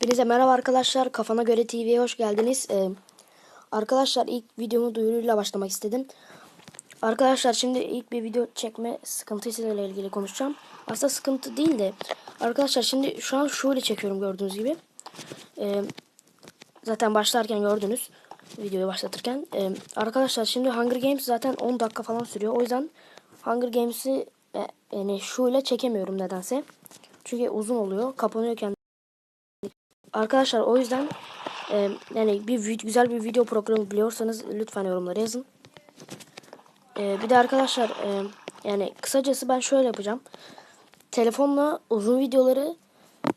Hepinize merhaba arkadaşlar. Kafana göre TV'ye hoş geldiniz. Ee, arkadaşlar ilk videomu duyuruyla başlamak istedim. Arkadaşlar şimdi ilk bir video çekme sıkıntısıyla ilgili konuşacağım. Aslında sıkıntı değil de arkadaşlar şimdi şu an şöyle çekiyorum gördüğünüz gibi. Ee, zaten başlarken gördünüz videoyu başlatırken. Ee, arkadaşlar şimdi Hunger Games zaten 10 dakika falan sürüyor. O yüzden Hunger Games'i e, yani şöyle çekemiyorum nedense. Çünkü uzun oluyor. Kapanıyor kendi Arkadaşlar o yüzden e, yani bir güzel bir video programı biliyorsanız lütfen yorumlara yazın. E, bir de arkadaşlar e, yani kısacası ben şöyle yapacağım. Telefonla uzun videoları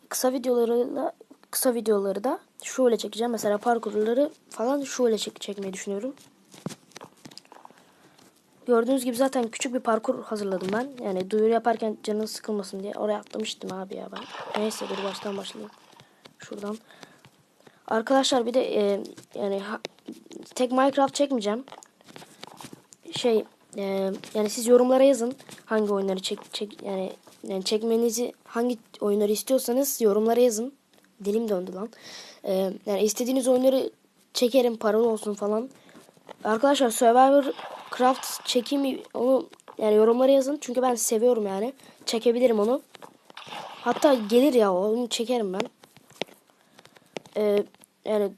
kısa videolarıyla kısa videoları da şöyle çekeceğim. Mesela parkurları falan şöyle çek çekmeyi düşünüyorum. Gördüğünüz gibi zaten küçük bir parkur hazırladım ben. Yani duyuru yaparken canın sıkılmasın diye oraya atlamıştım abi ya ben. Neyse dur baştan başlayayım. Şuradan. Arkadaşlar bir de e, yani ha- tek Minecraft çekmeyeceğim. Şey e, yani siz yorumlara yazın hangi oyunları çek, çek yani, yani çekmenizi hangi oyunları istiyorsanız yorumlara yazın. Dilim döndü lan. E, yani istediğiniz oyunları çekerim paralı olsun falan. Arkadaşlar Survivor Craft çekimi onu yani yorumlara yazın çünkü ben seviyorum yani. Çekebilirim onu. Hatta gelir ya onu çekerim ben. Ee, yani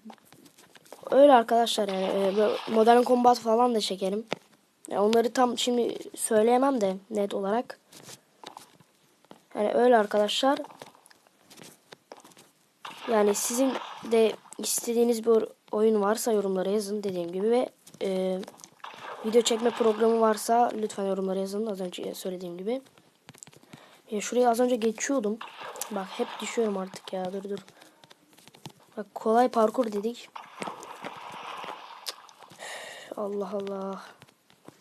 öyle arkadaşlar yani böyle modern combat falan da çekerim. Yani onları tam şimdi söyleyemem de net olarak. Yani öyle arkadaşlar. Yani sizin de istediğiniz bir oyun varsa yorumlara yazın dediğim gibi ve e, video çekme programı varsa lütfen yorumlara yazın az önce söylediğim gibi. Ya şuraya az önce geçiyordum. Bak hep düşüyorum artık ya dur dur. Bak kolay parkur dedik. Allah Allah.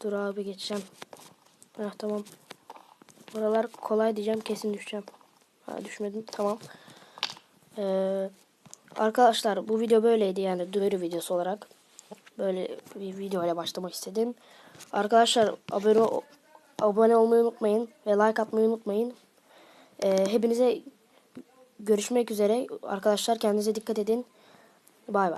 Dur abi geçeceğim. Heh, tamam. Buralar kolay diyeceğim kesin düşeceğim. Ha, düşmedim tamam. Ee, arkadaşlar bu video böyleydi yani duyuru videosu olarak. Böyle bir video ile başlamak istedim. Arkadaşlar abone abone olmayı unutmayın ve like atmayı unutmayın. Ee, hepinize görüşmek üzere. Arkadaşlar kendinize dikkat edin. Bay bay.